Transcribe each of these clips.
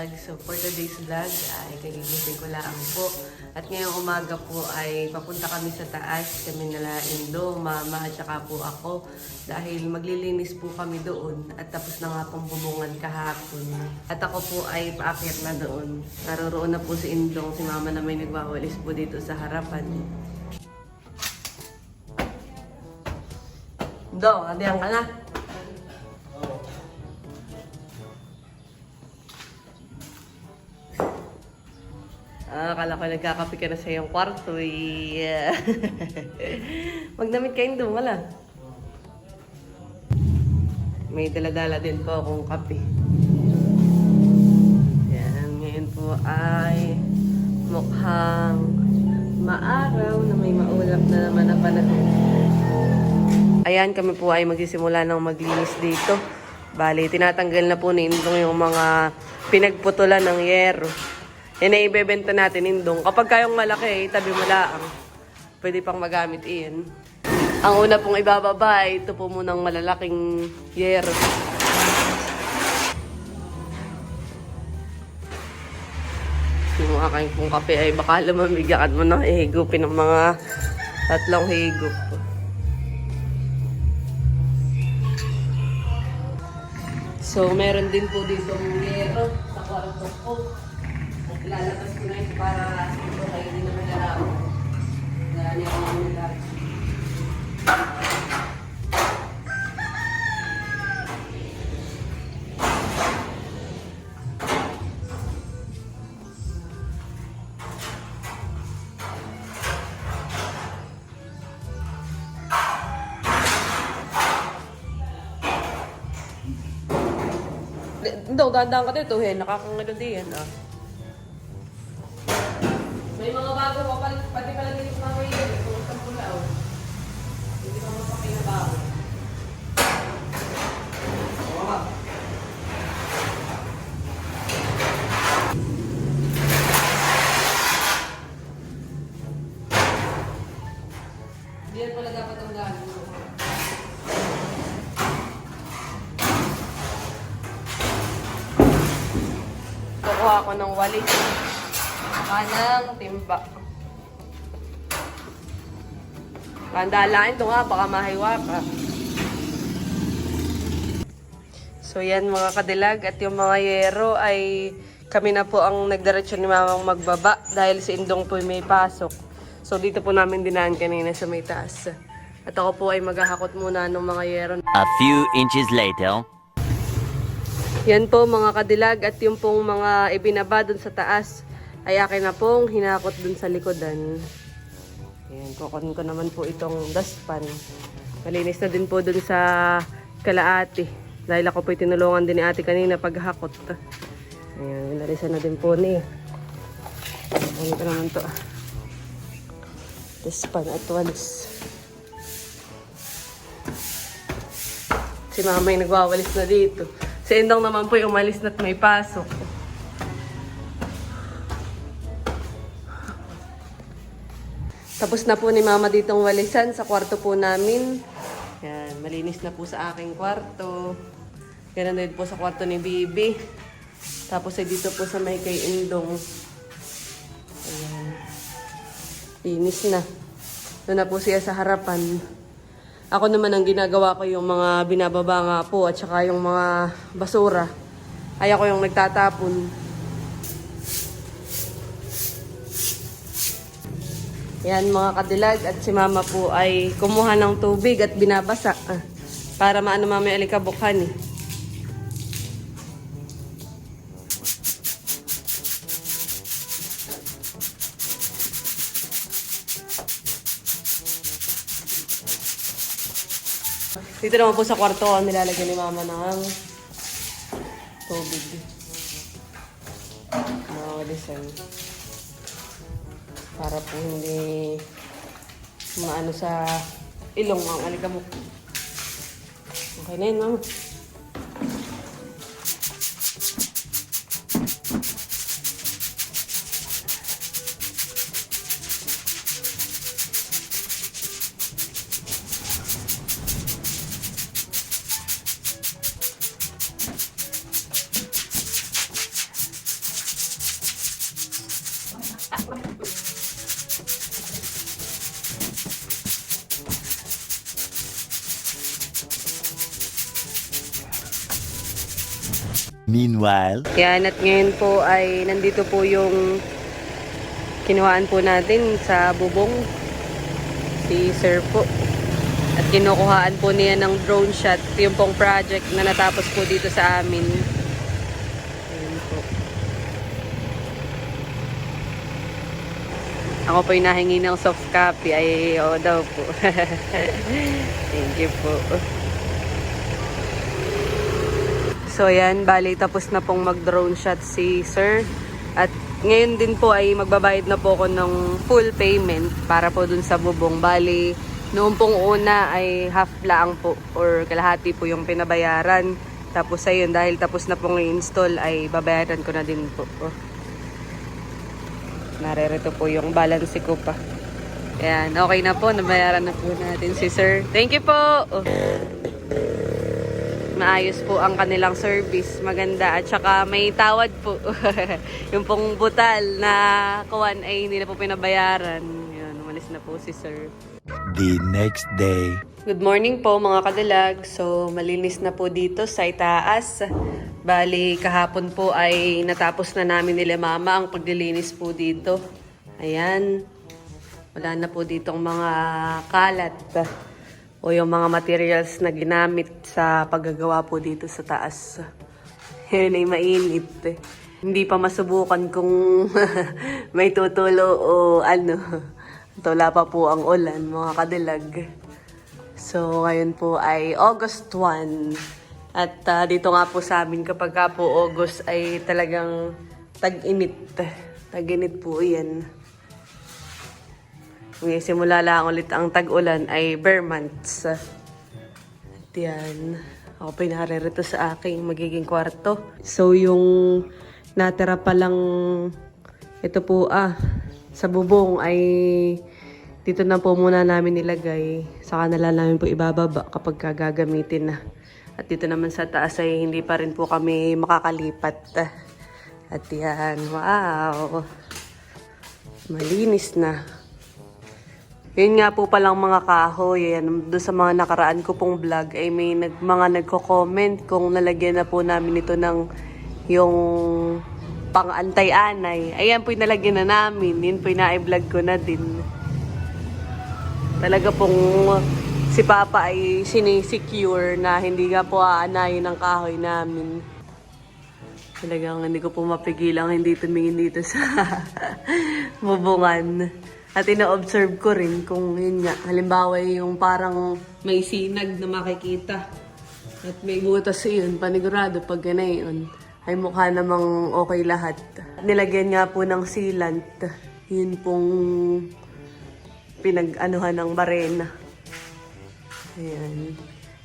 vlog. So for today's vlog ay kagigising ko lang po. At ngayong umaga po ay papunta kami sa taas. Kami nala Indo, mama at saka po ako. Dahil maglilinis po kami doon. At tapos na nga pong bubungan kahapon. At ako po ay paakyat na doon. Naroroon na po si Indong, si mama na may nagwawalis po dito sa harapan. Indong, andiyan ka na. Ah, akala ko nagkakape ka na sa iyong kwarto eh. Magdamit kayo doon, wala. May daladala din po akong kape. Yan, ngayon po ay mukhang maaraw na may maulap na naman na panahon. Ayan, kami po ay magsisimula ng maglinis dito. Bali, tinatanggal na po ni Indong yung mga pinagputulan ng yero. Yan ay ibebenta natin, Indong. Kapag kayong malaki, tabi mo lang. Pwede pang magamit iyan. Ang una pong ibababa ito po munang malalaking yero. Yung aking pong kape ay baka lumamigaan mo ng higupin ng mga tatlong higup. So, meron din po dito ng yero sa kwarto ko. Ilalabas ko na ito para ito kayo hindi na magalaw. Dahil ako ang nagagawa. Hindi, dandang ka dito, he. Nakakangalo din yan, ah. May mga bago pa pala, pati pala sa mga yun. Kung sa pula, oh. Hindi ka mapakinabago. Oo nga. Hindi yan pala dapat ang ako ng walis. Kanang timba. Kandalain ito nga, baka mahiwa ka. So yan mga kadilag at yung mga yero ay kami na po ang nagdiretso ni mamang magbaba dahil si Indong po may pasok. So dito po namin dinaan kanina sa may taas. At ako po ay maghahakot muna ng mga yero. A few inches later. Yan po mga kadilag at yung pong mga ibinaba dun sa taas ay akin na pong hinakot dun sa likodan. Ayan, kukunin ko naman po itong dustpan. Malinis na din po dun sa kalaati. Dahil ako po tinulungan din ni ate kanina paghakot. Ayan, binalisan na din po ni. Kukunin ko naman to. Dustpan at walis. Si mama yung nagwawalis na dito. Si Endong naman po umalis na't may pasok. Tapos na po ni mama ditong walisan sa kwarto po namin. Yan, malinis na po sa aking kwarto. Ganun din po sa kwarto ni Bibi. Tapos ay dito po sa may kay Indong. Linis na. Doon na po siya sa harapan. Ako naman ang ginagawa ko yung mga binababa nga po at saka yung mga basura. Ay ako yung nagtatapon. Yan mga kadilag at si mama po ay kumuha ng tubig at binabasa ah, para maano mamaya alikabukhan eh. Dito naman po sa kwarto, ang nilalagyan ni mama ng tubig. Mga walisan. Para po hindi maano sa ilong ang alikabok. Okay na yun, mama. Meanwhile, Yan, at ngayon po ay nandito po yung kinuhaan po natin sa bubong. Si Sir po. At kinukuhaan po niya ng drone shot. Yung pong project na natapos po dito sa amin. Ayan po. Ako po yung nahingi ng soft copy. Ay, oo daw po. Thank you po. So ayan, bali tapos na pong mag-drone shot si Sir. At ngayon din po ay magbabayad na po ako ng full payment para po dun sa bubong. Bali, noong pong una ay half lang po or kalahati po yung pinabayaran. Tapos ayun, dahil tapos na pong i-install ay babayaran ko na din po. Oh. Narerito po yung balance ko pa. Ayan, okay na po. Nabayaran na po natin si Sir. Thank you po! Oh maayos po ang kanilang service. Maganda. At saka may tawad po. yung pong butal na kuwan ay hindi na po pinabayaran. Yun, umalis na po si sir. the next day. Good morning po mga kadilag. So, malinis na po dito sa itaas. Bali, kahapon po ay natapos na namin nila mama ang paglilinis po dito. Ayan. Wala na po ditong mga kalat o yung mga materials na ginamit sa paggagawa po dito sa taas. Yun ay mainit. Hindi pa masubukan kung may tutulo o ano. Tula pa po ang ulan, mga kadilag. So, ngayon po ay August 1. At ah, dito nga po sa amin, kapag ka po August ay talagang tag-init. Tag-init po yan. Simula lang ulit ang tag-ulan ay bare months. At yan. Ako pinarerito sa aking magiging kwarto. So, yung natira pa lang ito po ah, sa bubong ay dito na po muna namin nilagay. Saka na lang namin po ibababa kapag gagamitin na. At dito naman sa taas ay hindi pa rin po kami makakalipat. At yan, wow! Malinis na. Yun nga po palang mga kahoy, yan, doon sa mga nakaraan ko pong vlog ay may nag, mga nagko-comment kung nalagyan na po namin ito ng yung pang-antay-anay. Ayan po yung nalagyan na namin, yun po yung na-vlog ko na din. Talaga pong si Papa ay sinisecure na hindi nga po aanayin ng kahoy namin. Talagang hindi ko po mapigilang hindi tumingin dito sa bubungan. At ina-observe ko rin kung yun nga, halimbawa yung parang may sinag na makikita. At may butas yun, panigurado pag ganayon, ay mukha namang okay lahat. Nilagyan nga po ng sealant, yun pong pinag-anuhan ng barena. Ayan.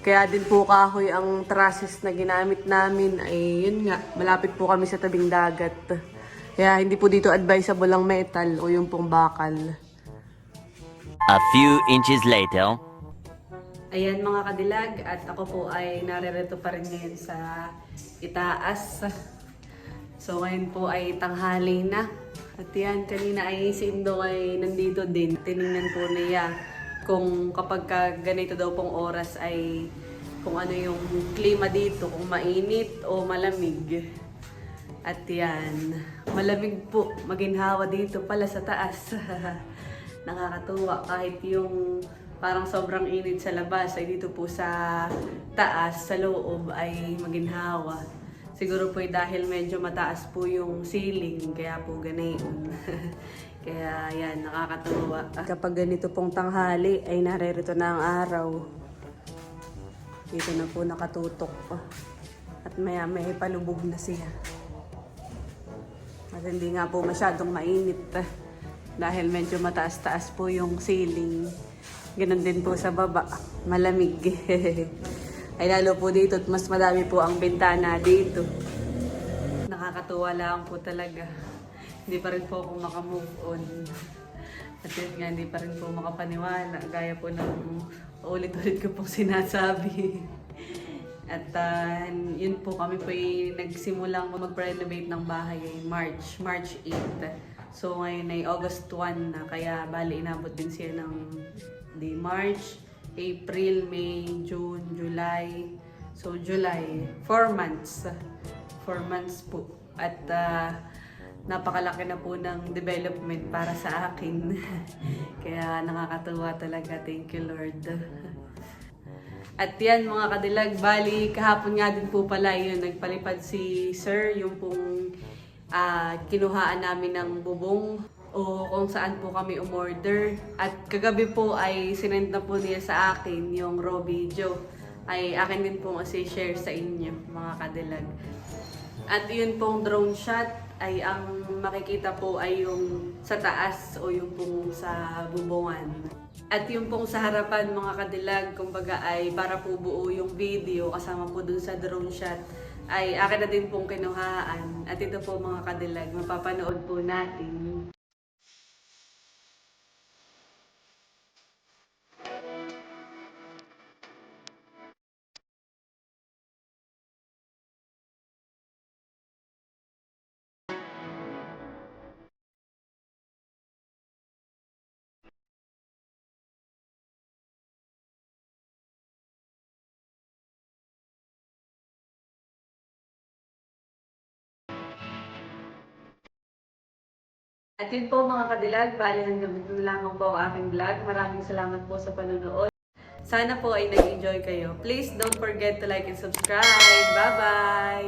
Kaya din po kahoy ang trusses na ginamit namin ay yun nga, malapit po kami sa tabing dagat. Kaya hindi po dito advisable ang metal o yung pong bakal. A few inches later. Ayan mga kadilag at ako po ay naririto pa rin ngayon sa itaas. So ngayon po ay tanghali na. At yan, kanina ay si Indo ay nandito din. Tiningnan po niya kung kapag ka ganito daw pong oras ay kung ano yung klima dito, kung mainit o malamig. At yan, malamig po, maginhawa dito pala sa taas. Nakakatuwa kahit yung parang sobrang init sa labas ay dito po sa taas, sa loob ay maginhawa. Siguro po ay dahil medyo mataas po yung ceiling, kaya po ganayon. kaya yan, nakakatuwa. Kapag ganito pong tanghali ay naririto na ang araw. Dito na po nakatutok. At maya may palubog na siya. At hindi nga po masyadong mainit eh. dahil medyo mataas-taas po yung ceiling. Ganon din po sa baba. Malamig. Ay lalo po dito at mas madami po ang bintana dito. Nakakatuwa lang po talaga. Hindi pa rin po ako makamove on. At yun nga, hindi pa rin po makapaniwala. Gaya po ng ulit-ulit ko pong sinasabi. At ah, yun po kami po ay nagsimulang mag-renovate ng bahay ay March, March 8. So ngayon ay August 1 na kaya bali inabot din siya ng di March, April, May, June, July. So July, 4 months. 4 months po. At ah, napakalaki na po ng development para sa akin. Kaya nakakatuwa talaga. Thank you, Lord. At yan mga kadilag, bali kahapon nga din po pala yun, nagpalipad si Sir, yung pong ah, kinuhaan namin ng bubong o kung saan po kami umorder. At kagabi po ay sinend na po niya sa akin yung raw video. Ay akin din po kasi share sa inyo mga kadilag. At yun pong drone shot ay ang makikita po ay yung sa taas o yung pong sa bubungan. At yung pong sa harapan mga kadilag, kumbaga ay para po buo yung video kasama po dun sa drone shot ay akin na din pong kinuhaan. At ito po mga kadilag, mapapanood po natin. At yun po mga kadilag, bali hanggang dito lamang po ang aking vlog. Maraming salamat po sa panonood. Sana po ay nag-enjoy kayo. Please don't forget to like and subscribe. Bye-bye!